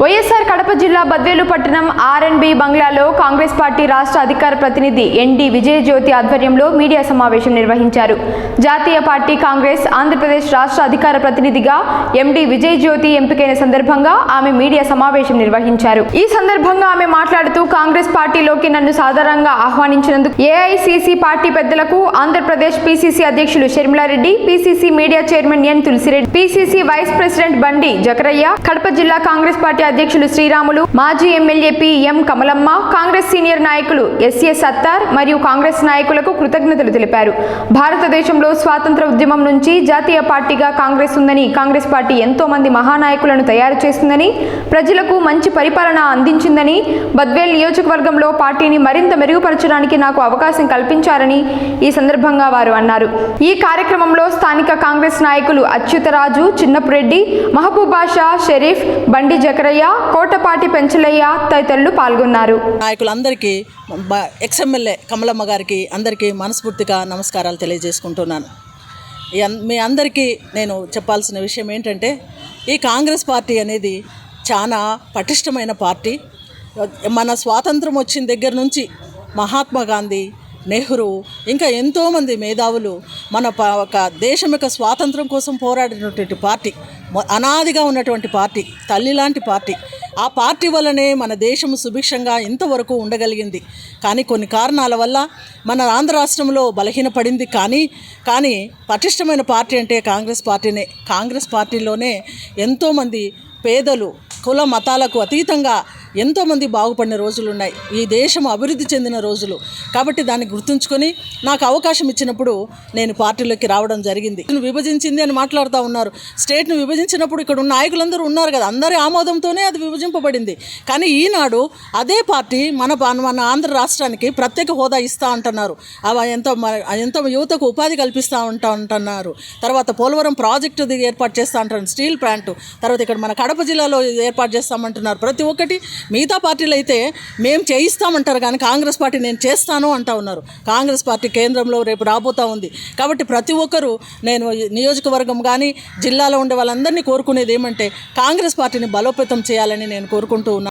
వైఎస్ఆర్ కడప జిల్లా బద్వేలు పట్టణం ఆర్ఎన్బి బంగ్లాలో కాంగ్రెస్ పార్టీ రాష్ట్ర అధికార ప్రతినిధి ఎన్డీ విజయజ్యోతి ఆధ్వర్యంలో మీడియా సమావేశం నిర్వహించారు. జాతీయ పార్టీ కాంగ్రెస్ ఆంధ్రప్రదేశ్ రాష్ట్ర అధికార ప్రతినిధిగా ఎండి విజయజ్యోతి ఎంపికైన సందర్భంగా ఆమె మీడియా సమావేశం నిర్వహించారు. ఈ సందర్భంగా ఆమె మాట్లాడుతూ కాంగ్రెస్ పార్టీలోకి నన్ను సాధారణంగా ఆహ్వానించినందుకు ఏఐసిసి పార్టీ పెద్దలకు ఆంధ్రప్రదేశ్ పిసిసి అధ్యక్షులు Sharmila Reddy PCC media chairman N Tulasi Reddy PCC vice president Bandi Zakaraiah Kadapa జిల్లా కాంగ్రెస్ పార్టీ అధ్యక్షులు శ్రీరాములు మాజీ MLA P M Kamalamma Congress senior నాయకులు ఎస్ఏ సత్తార్ మరియు కాంగ్రెస్ నాయకులకు కృతజ్ఞతలు తెలిపారు. భారతదేశంలో స్వాతంత్ర ఉద్యమం నుంచి జాతీయ పార్టీగా కాంగ్రెస్ ఉందని కాంగ్రెస్ పార్టీ ఎంతో మంది మహానాయకులను తయారు చేస్తుందని ప్రజలకు మంచి పరిపాలన అందించిందని బద్వేల్ నియోజకవర్గంలో పార్టీని మరింత మెరుగుపరచడానికి నాకు అవకాశం కల్పించారని ఈ సందర్భంగా వారు అన్నారు. ఈ కార్యక్రమంలో స్థానిక కాంగ్రెస్ నాయకులు అచ్యుతరాజు చిన్నపురెడ్డి మహబూబ్ షా షరీఫ్ బండి జకరయ్య కోటపాటి పెంచలయ్య తదితరులు పాల్గొన్నారు. నాయకులందరికీ బ- ఎక్స్ఎమ్మెల్యే కమలమ్మ గారికి అందరికీ మనస్ఫూర్తిగా నమస్కారాలు తెలియజేసుకుంటున్నాను. మీ అందరికీ నేను చెప్పాల్సిన విషయం ఏంటంటే ఈ కాంగ్రెస్ పార్టీ అనేది చాలా పటిష్టమైన పార్టీ. మన స్వాతంత్రం వచ్చిన దగ్గర నుంచి మహాత్మా గాంధీ నెహ్రూ ఇంకా ఎంతోమంది మేధావులు మన ప- ఒక దేశం యొక్క స్వాతంత్రం కోసం పోరాడినటువంటి పార్టీ అనాదిగా ఉన్నటువంటి పార్టీ తల్లి లాంటి పార్టీ. ఆ పార్టీ వల్లనే మన దేశం సుభిక్షంగా ఇంతవరకు ఉండగలిగింది. కానీ కొన్ని కారణాల వల్ల మన ఆంధ్ర రాష్ట్రంలో బలహీనపడింది. కానీ కానీ పటిష్టమైన పార్టీ అంటే కాంగ్రెస్ పార్టీనే. కాంగ్రెస్ పార్టీలోనే ఎంతోమంది పేదలు కుల మతాలకు అతీతంగా ఎంతోమంది బాగుపడిన రోజులు ఉన్నాయి ఈ దేశం అభివృద్ధి చెందిన రోజులు. కాబట్టి దాన్ని గుర్తుంచుకొని నాకు అవకాశం ఇచ్చినప్పుడు నేను పార్టీలోకి రావడం జరిగింది. విభజించింది అని మాట్లాడుతూ ఉన్నారు. స్టేట్ను విభజించినప్పుడు ఇక్కడ ఉన్న నాయకులందరూ ఉన్నారు కదా. అందరి ఆమోదంతోనే అది విభజింపబడింది. కానీ ఈనాడు అదే పార్టీ మన మన ఆంధ్ర రాష్ట్రానికి ప్రత్యేక హోదా ఇస్తా అంటున్నారు. అవి ఎంతో ఎంతో యువతకు ఉపాధి కల్పిస్తూ ఉంటా అంటున్నారు. తర్వాత పోలవరం ప్రాజెక్టు ఏర్పాటు చేస్తా అంటున్నారు. Steel plant. తర్వాత ఇక్కడ మన కడప జిల్లాలో ఏర్పాటు చేస్తామంటున్నారు. ప్రతి ఒక్కటి మిగతా పార్టీలు అయితే మేము చేయిస్తామంటారు కానీ కాంగ్రెస్ పార్టీ నేను చేస్తాను అంటా ఉన్నారు. కాంగ్రెస్ పార్టీ కేంద్రంలో రేపు రాబోతా ఉంది. కాబట్టి ప్రతి ఒక్కరూ నేను నియోజకవర్గం కానీ జిల్లాలో ఉండే వాళ్ళందరినీ కోరుకునేది ఏమంటే కాంగ్రెస్ పార్టీని బలోపేతం చేయాలని నేను కోరుకుంటూ ఉన్నాను